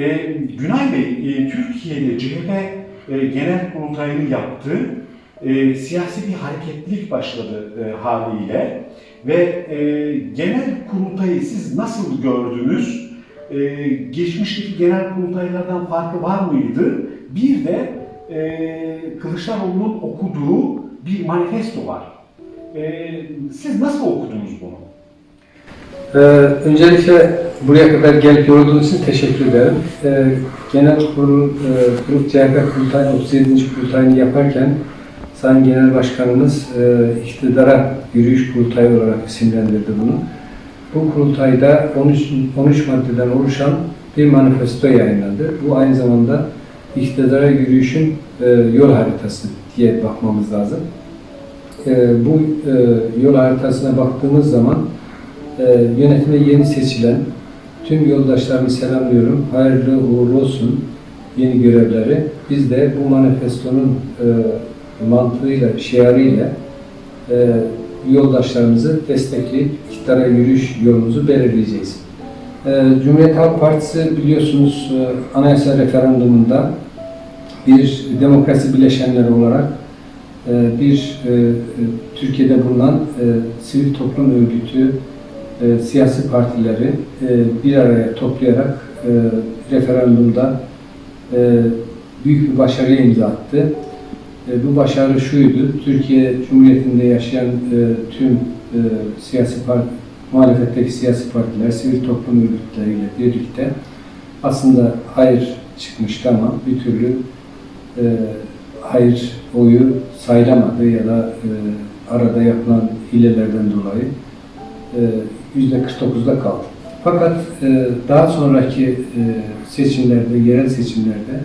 E, Günay Bey, e, Türkiye'de CHP e, Genel Kurultayı'nın yaptığı e, siyasi bir hareketlilik başladı e, haliyle ve e, genel kurultayı siz nasıl gördünüz? E, geçmişteki genel kurultaylardan farkı var mıydı? Bir de e, Kılıçdaroğlu'nun okuduğu bir manifesto var. E, siz nasıl okudunuz bunu? Ee, öncelikle buraya kadar gelip yorulduğunuz için teşekkür ederim. Ee, genel kurul, e, grup CHP kurultayı 37. kurultayını yaparken Sayın Genel Başkanımız e, iktidara yürüyüş kurultayı olarak isimlendirdi bunu. Bu kurultayda 13, 13 maddeden oluşan bir manifesto yayınlandı. Bu aynı zamanda iktidara yürüyüşün e, yol haritası diye bakmamız lazım. E, bu e, yol haritasına baktığımız zaman e, yönetime yeni seçilen tüm yoldaşlarımı selamlıyorum. Hayırlı uğurlu olsun yeni görevleri. Biz de bu manifestonun e, mantığıyla, şiarıyla e, yoldaşlarımızı destekleyip iktidara yürüyüş yolumuzu belirleyeceğiz. E, Cumhuriyet Halk Partisi biliyorsunuz e, anayasa referandumunda bir demokrasi bileşenleri olarak bir Türkiye'de bulunan sivil toplum örgütü, e, siyasi partileri e, bir araya toplayarak e, referandumda e, büyük bir başarıya imza attı. E, bu başarı şuydu, Türkiye Cumhuriyeti'nde yaşayan e, tüm e, siyasi parti, muhalefetteki siyasi partiler, sivil toplum örgütleriyle birlikte aslında hayır çıkmıştı ama bir türlü e, hayır oyu sayılamadı ya da e, arada yapılan hilelerden dolayı e, %49'da kaldı. Fakat e, daha sonraki e, seçimlerde, yerel seçimlerde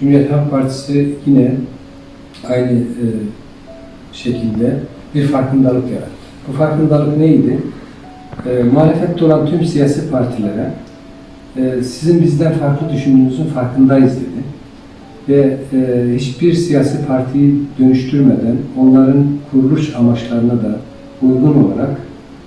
Cumhuriyet Halk Partisi yine aynı e, şekilde bir farkındalık yarattı. Bu farkındalık neydi? E, muhalefette olan tüm siyasi partilere e, sizin bizden farklı düşündüğünüzün farkındayız dedi. Ve e, hiçbir siyasi partiyi dönüştürmeden onların kuruluş amaçlarına da uygun olarak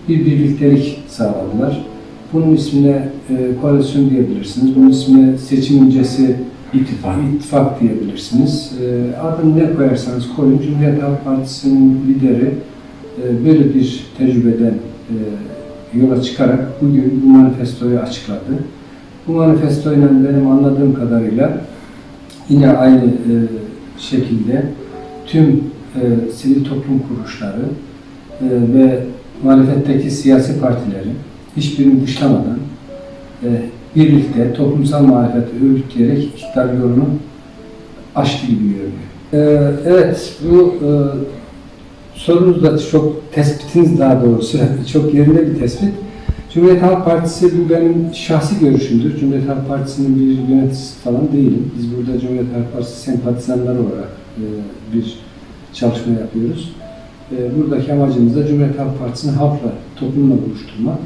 bir birliktelik sağladılar. Bunun ismine e, koalisyon diyebilirsiniz. Bunun ismine seçim öncesi İttifak. ittifak diyebilirsiniz. E, adını ne koyarsanız koyun. Cumhuriyet Halk Partisi'nin lideri e, böyle bir tecrübeden e, yola çıkarak bugün bu manifestoyu açıkladı. Bu manifestoyla benim anladığım kadarıyla yine aynı e, şekilde tüm e, sivil toplum kuruluşları e, ve muhalefetteki siyasi partilerin hiçbirini dışlamadan e, birlikte toplumsal muhalefeti örgütleyerek iktidar yolunu açtı gibi görünüyor. E, evet, bu e, sorunuz da çok, tespitiniz daha doğrusu çok yerinde bir tespit. Cumhuriyet Halk Partisi bu benim şahsi görüşümdür. Cumhuriyet Halk Partisi'nin bir yöneticisi falan değilim. Biz burada Cumhuriyet Halk Partisi sempatizanları olarak e, bir çalışma yapıyoruz. E, buradaki amacımız da Cumhuriyet Halk Partisi'ni halkla, toplumla buluşturmak.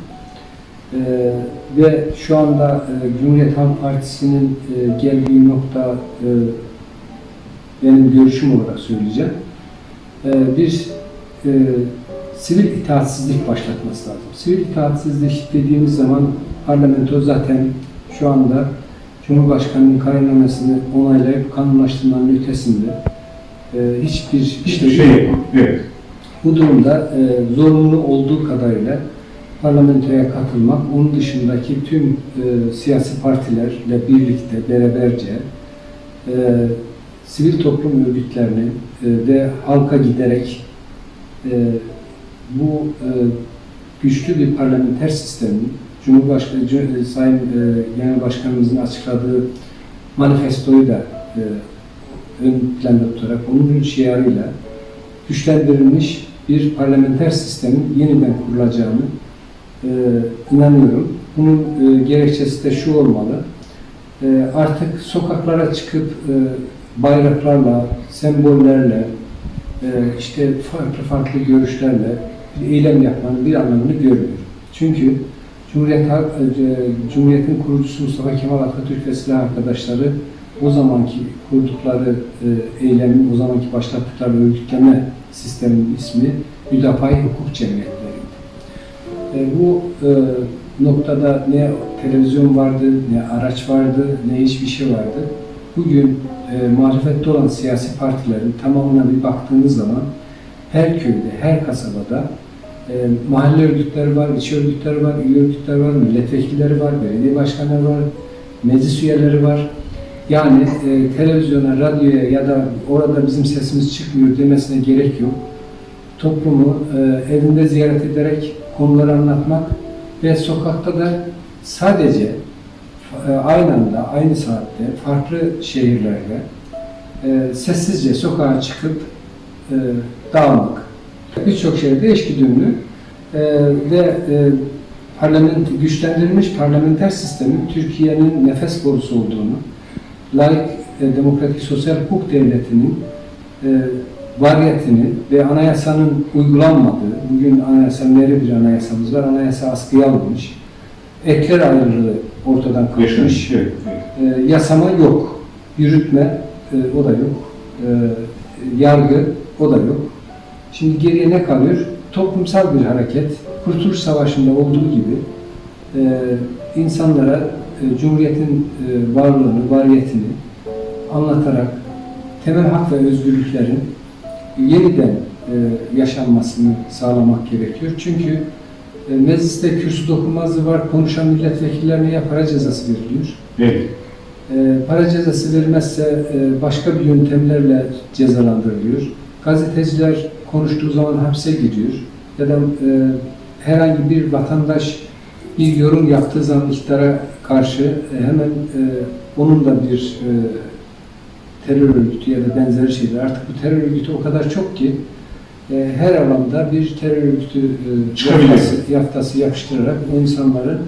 E, ve şu anda e, Cumhuriyet Halk Partisi'nin e, geldiği nokta e, benim görüşüm olarak söyleyeceğim. E, bir e, sivil itaatsizlik başlatması lazım. Sivil itaatsizlik dediğimiz zaman parlamento zaten şu anda Cumhurbaşkanı'nın kararnamesini onaylayıp kanunlaştırmanın ötesinde e, hiçbir Hiçbir işlevi şey yok. Evet. Bu durumda e, zorunlu olduğu kadarıyla parlamentoya katılmak, onun dışındaki tüm e, siyasi partilerle birlikte, beraberce e, sivil toplum örgütlerini e, ve halka giderek e, bu e, güçlü bir parlamenter sistemin Cumhurbaşkanı e, Sayın e, Genel Başkanımızın açıkladığı manifestoyu da e, ön planda tutarak onun şiarıyla güçlendirilmiş bir parlamenter sistemin yeniden kurulacağını e, inanıyorum. Bunun e, gerekçesi de şu olmalı. E, artık sokaklara çıkıp e, bayraklarla, sembollerle, e, işte farklı farklı görüşlerle bir eylem yapmanın bir anlamını görmüyorum. Çünkü Cumhuriyet, e, Cumhuriyet'in kurucusu Mustafa Kemal Atatürk ve silah arkadaşları o zamanki kurdukları e, eylemin, o zamanki başlattıkları örgütleme sisteminin ismi Müdafaa-i Hukuk Cemiyetleriydi. E, bu e, noktada ne televizyon vardı, ne araç vardı, ne hiçbir şey vardı. Bugün e, muhalefette olan siyasi partilerin tamamına bir baktığınız zaman her köyde, her kasabada e, mahalle örgütleri var, iç örgütleri var, il örgütleri var, milletvekilleri var, belediye başkanları var, meclis üyeleri var. Yani e, televizyona, radyoya ya da orada bizim sesimiz çıkmıyor demesine gerek yok. Toplumu e, evinde ziyaret ederek konuları anlatmak ve sokakta da sadece e, aynı anda, aynı saatte, farklı şehirlerde e, sessizce sokağa çıkıp e, dağılmak. Birçok şehirde eşgüdümlü e, ve e, parlament, güçlendirilmiş parlamenter sistemin Türkiye'nin nefes borusu olduğunu, laik, e, demokratik sosyal hukuk devletinin e, variyetini ve anayasanın uygulanmadığı, bugün anayasa neri bir anayasamız var, anayasa askıya alınmış, ekler ayrılığı ortadan kalkmış, Evet, evet. e, yasama yok, yürütme e, o da yok, e, yargı o da yok. Şimdi geriye ne kalıyor? Toplumsal bir hareket, Kurtuluş Savaşı'nda olduğu gibi e, insanlara e, Cumhuriyet'in e, varlığını, variyetini anlatarak temel hak ve özgürlüklerin yeniden e, yaşanmasını sağlamak gerekiyor. Çünkü e, mecliste kürsü dokunmazlığı var, konuşan milletvekillerine ya para cezası veriliyor. Evet. E, para cezası verilmezse e, başka bir yöntemlerle cezalandırılıyor. Gazeteciler konuştuğu zaman hapse giriyor. Ya da e, herhangi bir vatandaş bir yorum yaptığı zaman iktidara karşı e, hemen e, onun da bir e, terör örgütü ya da benzeri şeyler. Artık bu terör örgütü o kadar çok ki her alanda bir terör örgütü yaftası, yaftası yapıştırarak o insanların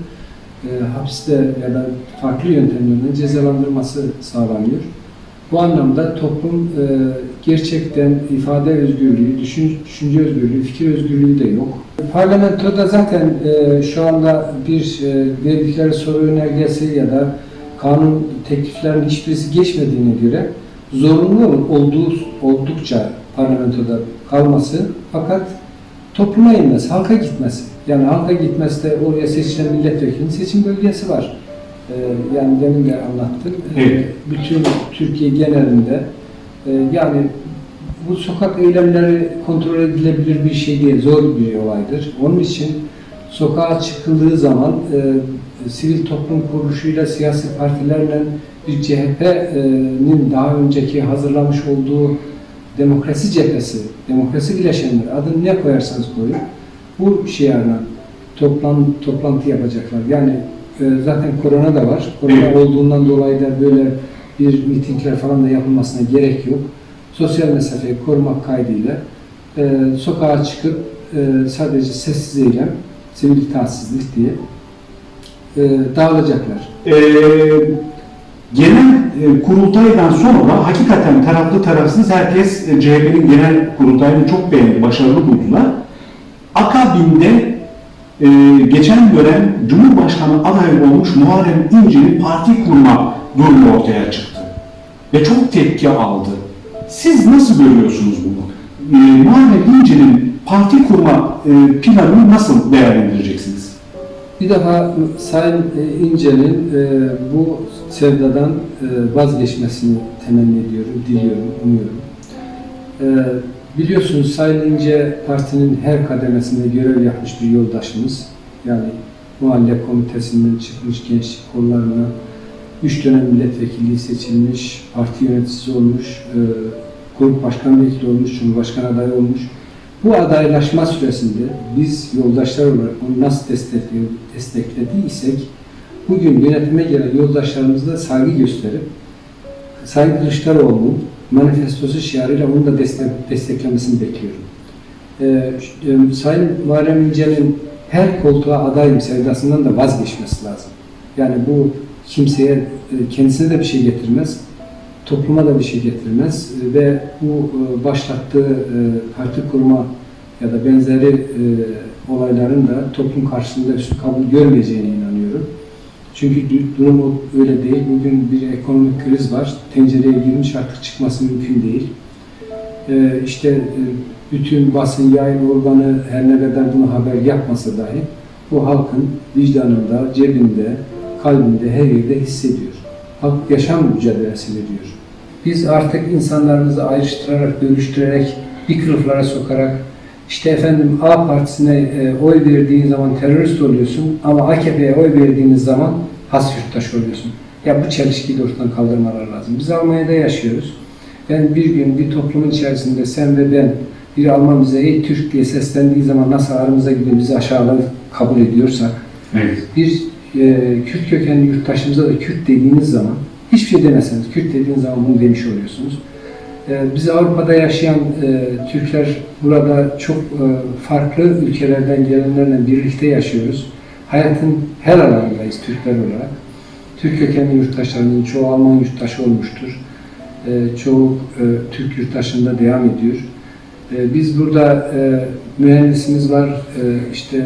e, hapiste ya da farklı yöntemlerle cezalandırması sağlanıyor. Bu anlamda toplum gerçekten ifade özgürlüğü, düşün, düşünce özgürlüğü, fikir özgürlüğü de yok. Parlamentoda zaten e, şu anda bir e, verdikleri soru önergesi ya da kanun tekliflerinin hiçbirisi geçmediğine göre zorunlu olduğu oldukça parlamentoda kalması fakat topluma inmesi, halka gitmesi. Yani halka gitmesi de oraya seçilen milletvekilinin seçim bölgesi var. Ee, yani demin de anlattım. Ee, Evet. bütün Türkiye genelinde e, yani bu sokak eylemleri kontrol edilebilir bir şey değil, zor bir olaydır. Onun için sokağa çıkıldığı zaman e, sivil toplum kuruluşuyla, siyasi partilerle bir CHP'nin daha önceki hazırlamış olduğu demokrasi cephesi, demokrasi bileşenleri adını ne koyarsanız koyun bu şiarla toplan, toplantı yapacaklar. Yani e, zaten korona da var. Korona olduğundan dolayı da böyle bir mitingler falan da yapılmasına gerek yok. Sosyal mesafeyi korumak kaydıyla e, sokağa çıkıp e, sadece sessiz eylem, sivil itaatsizlik diye e, dağılacaklar. Ee, genel e, kurultaydan sonra hakikaten taraflı tarafsız herkes e, CHP'nin genel kurultayını çok beğendi, başarılı buldular. Akabinde e, geçen dönem Cumhurbaşkanı adayı olmuş Muharrem İnce'nin parti kurma durumu ortaya çıktı. Ve çok tepki aldı. Siz nasıl görüyorsunuz bunu? E, Muharrem İnce'nin parti kurma e, planını nasıl değerlendireceksiniz? Bir defa Sayın e, İnce'nin e, bu sevdadan e, vazgeçmesini temenni ediyorum, diliyorum, umuyorum. E, biliyorsunuz Sayın İnce partinin her kademesinde görev yapmış bir yoldaşımız. Yani mahalle komitesinden çıkmış gençlik kollarına, üç dönem milletvekilliği seçilmiş, parti yöneticisi olmuş, e, grup başkan vekili olmuş, cumhurbaşkanı adayı olmuş. Bu adaylaşma süresinde biz yoldaşlar olarak onu nasıl desteklediysek bugün yönetime gelen yoldaşlarımızla saygı gösterip Sayın Kılıçdaroğlu'nun manifestosu şiarıyla onu da destek, desteklemesini bekliyorum. Ee, Sayın Muharrem İnce'nin her koltuğa adayım sevdasından da vazgeçmesi lazım. Yani bu kimseye, e, kendisine de bir şey getirmez, topluma da bir şey getirmez E, ve bu e, başlattığı parti kurma ya da benzeri olayların da toplum karşısında üstün kabul görmeyeceğine inanıyorum. Çünkü du- durum öyle değil. Bugün bir ekonomik kriz var. Tencereye girmiş artık çıkması mümkün değil. İşte bütün basın yayın organı her ne kadar bunu haber yapmasa dahi o halkın vicdanında, cebinde, kalbinde, her yerde hissediyor. Halk yaşam mücadelesi veriyor. Biz artık insanlarımızı ayrıştırarak, bölüştürerek, bir kılıflara sokarak, işte efendim A partisine e, oy verdiğin zaman terörist oluyorsun ama AKP'ye oy verdiğiniz zaman has yurttaş oluyorsun. Ya bu çelişkiyi de ortadan kaldırmalar lazım. Biz Almanya'da yaşıyoruz. Ben bir gün bir toplumun içerisinde sen ve ben bir Alman bize ey Türk diye seslendiği zaman nasıl aramıza gidip bizi aşağıdan kabul ediyorsak Evet. bir e, Kürt kökenli yurttaşımıza da Kürt dediğiniz zaman hiçbir şey demeseniz Kürt dediğiniz zaman bunu demiş oluyorsunuz. E, biz Avrupa'da yaşayan e, Türkler burada çok e, farklı ülkelerden gelenlerle birlikte yaşıyoruz. Hayatın her alanındayız Türkler olarak. Türk kökenli yurttaşlarının çoğu Alman yurttaşı olmuştur. E, çoğu e, Türk yurttaşında devam ediyor. E, biz burada e, mühendisimiz var, e, işte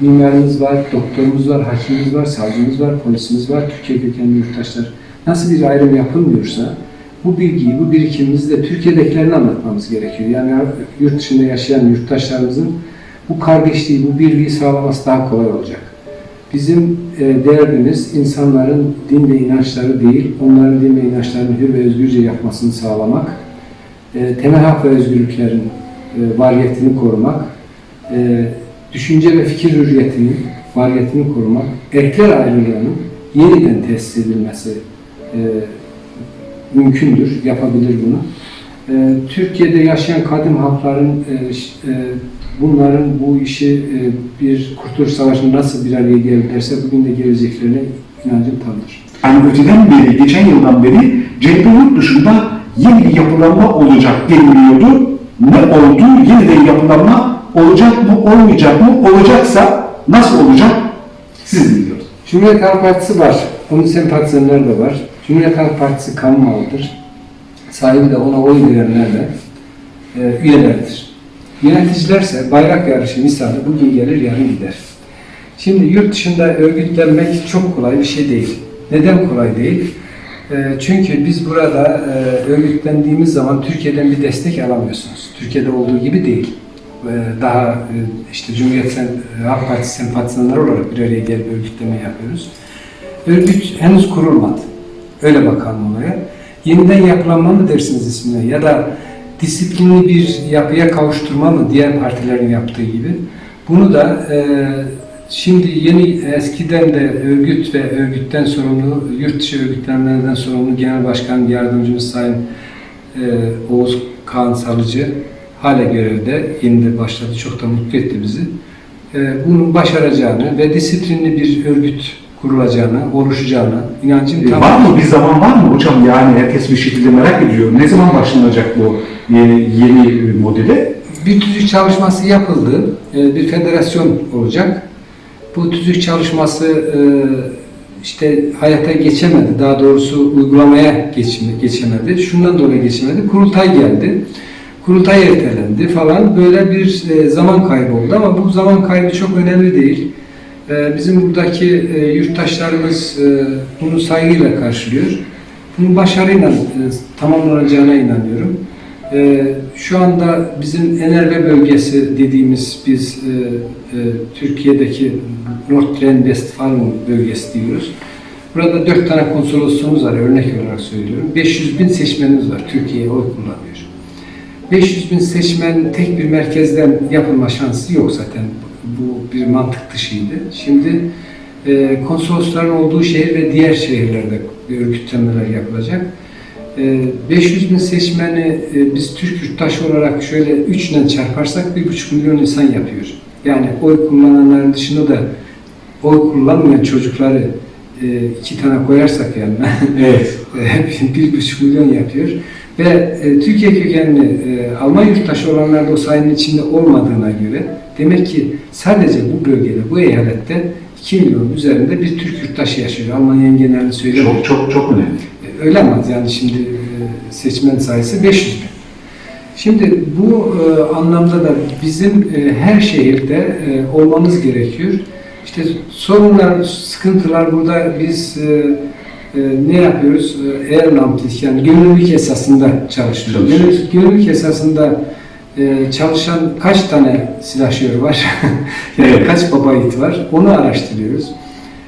mimarımız var, doktorumuz var, hakimimiz var, savcımız var, polisimiz var, Türkiye kökenli yurttaşlar. Nasıl bir ayrım yapılmıyorsa bu bilgiyi, bu birikimimizi de Türkiye'dekilerine anlatmamız gerekiyor. Yani yurt dışında yaşayan yurttaşlarımızın bu kardeşliği, bu birliği sağlaması daha kolay olacak. Bizim e, derdimiz insanların din ve inançları değil, onların din ve inançlarını hür ve özgürce yapmasını sağlamak, e, temel hak ve özgürlüklerin e, variyetini korumak, e, düşünce ve fikir hürriyetinin variyetini korumak, erkler ayrılığının yeniden tesis edilmesi e, mümkündür, yapabilir bunu. E, Türkiye'de yaşayan kadim halkların e, e, bunların bu işi e, bir Kurtuluş Savaşı'nda nasıl bir araya geldilerse bugün de geleceklerine inancım tamdır. Yani öteden beri, geçen yıldan beri cephe dışında yeni bir yapılanma olacak deniliyordu. Ne oldu? Yeniden yapılanma olacak mı, olmayacak mı? Olacaksa nasıl olacak? Siz biliyorsunuz. Cumhuriyet Halk Partisi var. Onun sempatizanları da var. Cumhuriyet Halk Partisi kamu malıdır. Sahibi de ona oy verenler de e, üyelerdir. Yöneticilerse bayrak yarışı misali bugün gelir yarın gider. Şimdi yurt dışında örgütlenmek çok kolay bir şey değil. Neden kolay değil? E, çünkü biz burada e, örgütlendiğimiz zaman Türkiye'den bir destek alamıyorsunuz. Türkiye'de olduğu gibi değil. E, daha e, işte Cumhuriyet Halk Partisi sempatizanları olarak bir araya gelip örgütleme yapıyoruz. Örgüt henüz kurulmadı. Öyle bakalım olaya. Yeniden yapılanma mı dersiniz ismine ya da disiplinli bir yapıya kavuşturma mı diğer partilerin yaptığı gibi. Bunu da e, şimdi yeni eskiden de örgüt ve örgütten sorumlu, yurt dışı örgütlenmelerden sorumlu Genel Başkan Yardımcımız Sayın e, Oğuz Kaan Salıcı hala görevde, yeni de başladı. Çok da mutlu etti bizi. E, bunun başaracağını ve disiplinli bir örgüt kurulacağını, oluşacağını inancım E, tam. Var mı? Bir zaman var mı hocam? Yani herkes bir şekilde merak ediyor. Ne zaman başlanacak bu e, yeni modele? Bir tüzük çalışması yapıldı. E, Bir federasyon olacak. Bu tüzük çalışması e, işte hayata geçemedi. Daha doğrusu uygulamaya geçme- geçemedi. Şundan dolayı geçemedi. Kurultay geldi. Kurultay ertelendi falan. Böyle bir e, zaman kaybı oldu ama bu zaman kaybı çok önemli değil. E, Bizim buradaki e, yurttaşlarımız bunu saygıyla karşılıyor. Bunun başarıyla tamamlanacağına inanıyorum. Şu anda bizim Enerve bölgesi dediğimiz biz Türkiye'deki Nordrhein-Westfalen bölgesi diyoruz. Burada dört tane konsolosluğumuz var örnek olarak söylüyorum. 500 bin seçmenimiz var. Türkiye'ye oy kullanıyor. 500 bin seçmen tek bir merkezden yapılma şansı yok zaten. Bu bir mantık dışıydı. Şimdi e, konsolosların olduğu şehir ve diğer şehirlerde örgütlenmeler yapılacak. E, 500 bin seçmeni e, biz Türk yurttaşı olarak şöyle 3 ile çarparsak 1,5 milyon insan yapıyor. Yani oy kullananların dışında da oy kullanmayan çocukları e, iki tane koyarsak yani Evet. bir buçuk milyon yapıyor. Ve e, Türkiye kökenli e, Alman yurttaşı olanlar da o sayının içinde olmadığına göre demek ki sadece bu bölgede, bu eyalette 2 milyon üzerinde bir Türk yurttaşı yaşıyor. Almanya'nın genelini söylemiyorum. Çok çok çok önemli. E, Öyle ama yani şimdi e, seçmen sayısı 500 bin. Şimdi bu e, anlamda da bizim e, her şehirde e, olmamız gerekiyor. İşte sorunlar, sıkıntılar burada biz e, ne yapıyoruz? E, Ehrenamtlich yani gönüllülük esasında çalışıyoruz. Gönüllülük, gönüllülük esasında e, çalışan kaç tane silahşör var, yani Evet. kaç baba yiğit var onu araştırıyoruz.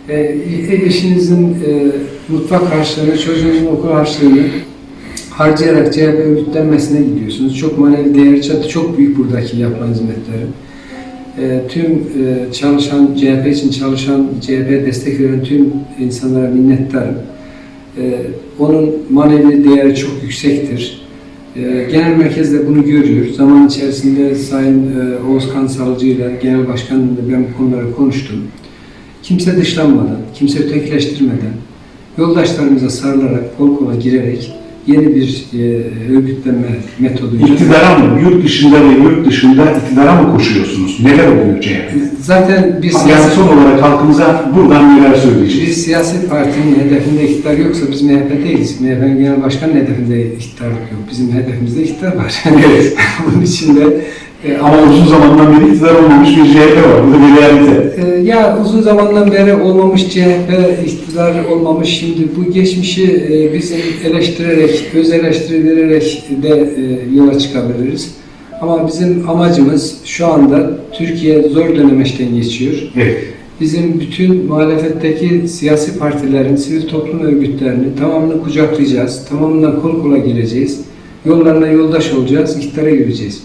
E, e- eşinizin e, mutfak harçlığını, çocuğunuzun okul harçlığını harcayarak CHP örgütlenmesine gidiyorsunuz. Çok manevi değeri çok, çok büyük buradaki yapılan hizmetleri. E, tüm e, çalışan, CHP için çalışan, CHP destek veren tüm insanlara minnettarım. E, onun manevi değeri çok yüksektir. E, genel merkez de bunu görüyor. Zaman içerisinde Sayın e, Oğuzkan Salıcı ile Genel Başkanımla ben bu konuları konuştum. Kimse dışlanmadan, kimse ötekileştirmeden, yoldaşlarımıza sarılarak, kol kola girerek yeni bir e, örgütlenme metoduyla İktidara mı, yurt dışında ve yurt dışında iktidara mı koşuyorsunuz? Neler oluyor CHP? zaten bir Yani son olarak halkımıza buradan neler söyleyeceğiz? siyasi partinin hedefinde iktidar yoksa biz MHP değiliz. MHP'nin genel başkanının hedefinde iktidarlık yok. Bizim hedefimizde iktidar var. Evet. Bunun için de e, Ama uzun zamandan beri iktidar olmamış bir CHP var. Bu da bir realite. Ee, Ya uzun zamandan beri olmamış CHP iktidar olmamış şimdi bu geçmişi e, bizim eleştirerek, öz eleştiri vererek de e, yola çıkabiliriz. Ama bizim amacımız şu anda Türkiye zor dönemeçten geçiyor. Evet. Bizim bütün muhalefetteki siyasi partilerin, sivil toplum örgütlerini tamamını kucaklayacağız. Tamamına kol kola gireceğiz. Yollarına yoldaş olacağız, iktidara yürüyeceğiz.